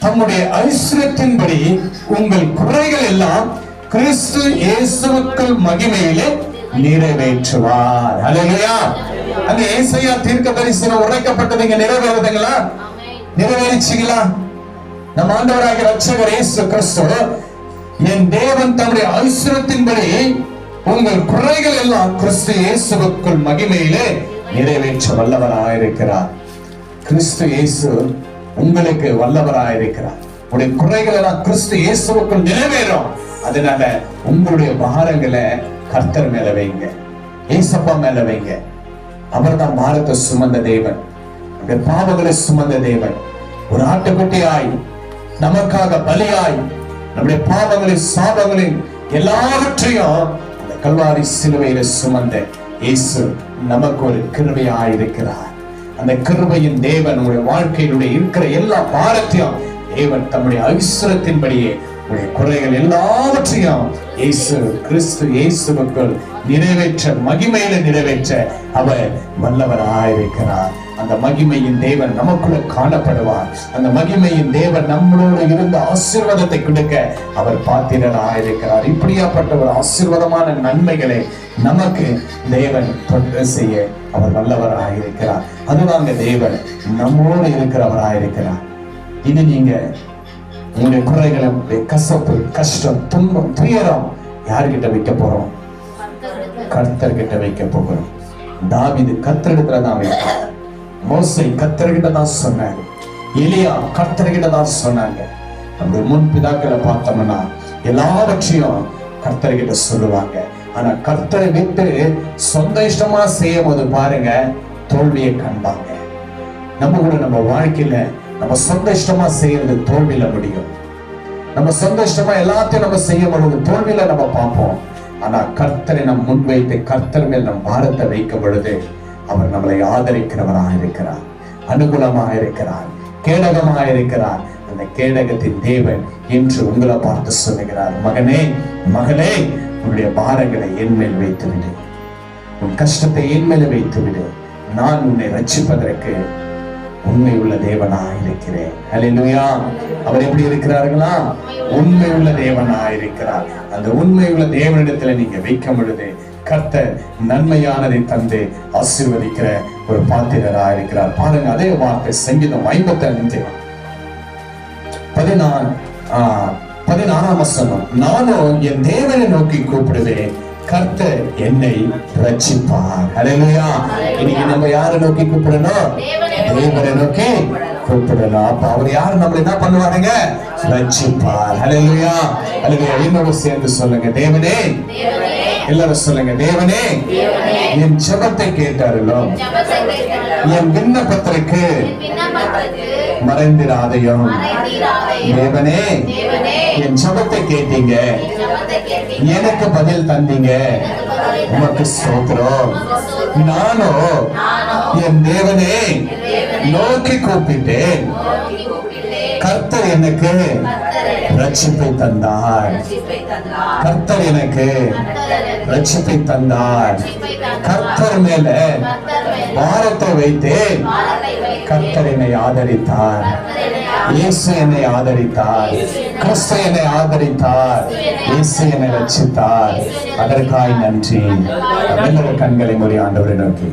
தம்முடைய ஐஸ்வர்யத்தின்படி உங்கள் குறைகள் எல்லாம் கிறிஸ்து இயேசுக்கள் மகிமையிலே நிறைவேற்றுவார். அலையா அந்த ஏசையா தீர்க்க தரிசனம் உரைக்கப்பட்டதுங்க நிறைவேறுதுங்களா? நிறைவேறிச்சுங்களா? நம் ஆண்டவராகிய ரட்சகர் இயேசு கிறிஸ்து என் தேவன் தம்முடைய ஐஸ்வரத்தின்படி உங்கள் குறைகள் எல்லாம் கிறிஸ்து இயேசுக்குள் மகிமையிலே நிறைவேற்ற வல்லவராயிருக்கிறார். கிறிஸ்து இயேசு உங்களுக்கு வல்லவராயிருக்கிறார் உடைய குறைகள் எல்லாம் கிறிஸ்து இயேசுக்குள் நிறைவேறும். அதனால உங்களுடைய பாரங்களை கர்த்தர் மேல வைங்க. ஏசப்பா மேல வைங்க. அவர்தான் பாரத்தை சுமந்த தேவன். பாவங்களை சுமந்த தேவன். ஒரு ஆட்டுக்குட்டியாய் நமக்காக பலியாய் நம்முடைய பாவங்களை சாபங்களின் எல்லாவற்றையும் அந்த கல்வாரி சிலுவையில சுமந்த இயேசு நமக்கு ஒரு கிருமையாய் இருக்கிறார். அந்த கிருபையின் தேவன் உங்களுடைய வாழ்க்கையினுடைய இருக்கிற எல்லா பாரத்தையும் தேவன் தம்முடைய ஐஸ்வரத்தின்படியே உங்களுடைய குறைகள் எல்லாவற்றையும் இயேசு கிறிஸ்து இயேசுக்குள் நிறைவேற்ற மகிமையில நிறைவேற்ற அவர் வல்லவராயிருக்கிறார். அந்த மகிமையின் தேவன் நமக்குள்ள காணப்படுவார். அந்த மகிமையின் தேவன் நம்மளோடு இருந்த ஆசீர்வாதத்தை கொடுக்க அவர் பாத்திரராயிருக்கிறார் இப்படியாப்பட்ட ஒரு ஆசீர்வாதமான நன்மைகளை நமக்கு தேவன் தொண்டு செய்ய அவர் வல்லவராயிருக்கிறார் அதுதாங்க தேவன் நம்மோடு இருக்கிறவராயிருக்கிறார் இது நீங்க உங்களுடைய குறைகளை கசப்பு கஷ்டம் துன்பம் துயரம் யார்கிட்ட வைக்க போறோம்? கர்த்தர்கிட்ட வைக்க போகிறோம். தாவிது கர்த்தரிடத்துல தான் வைத்தார் மோசை கத்தர்கிட்ட தான் சொன்னாங்க எலியா கர்த்தர்கிட்ட தான் சொன்னாங்க. நம்முடைய முன் பிதாக்களை பார்த்தோம்னா எல்லாவற்றையும் கர்த்தர்கிட்ட சொல்லுவாங்க. ஆனா கர்த்தரை விட்டு சொந்த இஷ்டமா செய்யும் போது பாருங்க தோல்வியை கண்டாங்க நம்ம கூட நம்ம வாழ்க்கையில நம்ம சொந்த இஷ்டமா செய்யறது தோல்வியில முடியும். நம்ம சொந்த இஷ்டமா எல்லாத்தையும் நம்ம செய்யும் பொழுது தோல்வியில நம்ம பார்ப்போம். ஆனா கர்த்தரை நம் முன்வைத்து கர்த்தர் மேல் நம் பாரத்தை வைக்கும் பொழுது அவர் நம்மளை ஆதரிக்கிறவராக இருக்கிறார். அனுகூலமாக இருக்கிறார். கேடகமாக இருக்கிறார். அந்த கேடகத்தின் தேவன் இன்று உங்களை பார்த்து சொல்லுகிறார் மகனே மகளே உன்னுடைய பாரங்களை என்மேல் வைத்துவிடு. வைத்து விடு உன் கஷ்டத்தை என் மேல வைத்து விடு நான் உன்னை ரட்சிப்பதற்கு உண்மை உள்ள தேவனா இருக்கிறேன். ஹalleluya அவர் எப்படி இருக்கிறார்களா? உண்மை உள்ள தேவனா இருக்கிறார். அந்த உண்மை உள்ள தேவனிடத்துல நீங்க வைக்கும் பொழுது கர்த்தர் நன்மையானதை தந்து ஆசீர்வதிக்கிற ஒரு பாத்திரரா இருக்கிறார். பாருங்க அதே வார்த்தை சங்கீதம் ஐம்பத்தி அஞ்சு பதினாறு பதினாறாம் வசனம். நானும் என் தேவனை நோக்கி கூப்பிடுவேன். கர்த்தர் என்னை ரட்சிப்பார். ஹalleluya இன்னைக்கு நம்ம யாரை நோக்கி கூப்பிடணும்? தேவனை நோக்கி அப்ப அவர் யார்? நம்மள என்ன பண்ணுவாருங்க? ரட்சிப்பார். ஹalleluya ஹalleluya என்னோட சேர்ந்து சொல்லுங்க. தேவனே. எல்லாரும் சொல்லுங்க. தேவனே. என் ஜெபத்தை கேட்டாரല്ലോ என் விண்ணப்பத்திற்கு மறைந்திராதையும் தேவனே. என் ஜெபத்தை கேட்டீங்க. எனக்கு பதில் தந்தீங்க. உமக்கு ஸ்தோத்திரம். நானோ? என் தேவனே. நோக்கி கூப்பிட்டேன் கர்த்தர் எனக்கு ரட்சிப்பை தந்தார். கர்த்தர் எனக்கு ரட்சிப்பை தந்தார். கர்த்தர் மேல பாரத்தை வைத்தேன். கர்த்தர் என்னை ஆதரித்தார். இயேசு என்னை ஆதரித்தார். கிறிஸ்து என்னை ஆதரித்தார். இயேசு என்னை ரட்சித்தார். அதற்காய் நன்றி. நல்ல கண்களை மொழி ஆண்டவரை நோக்கி.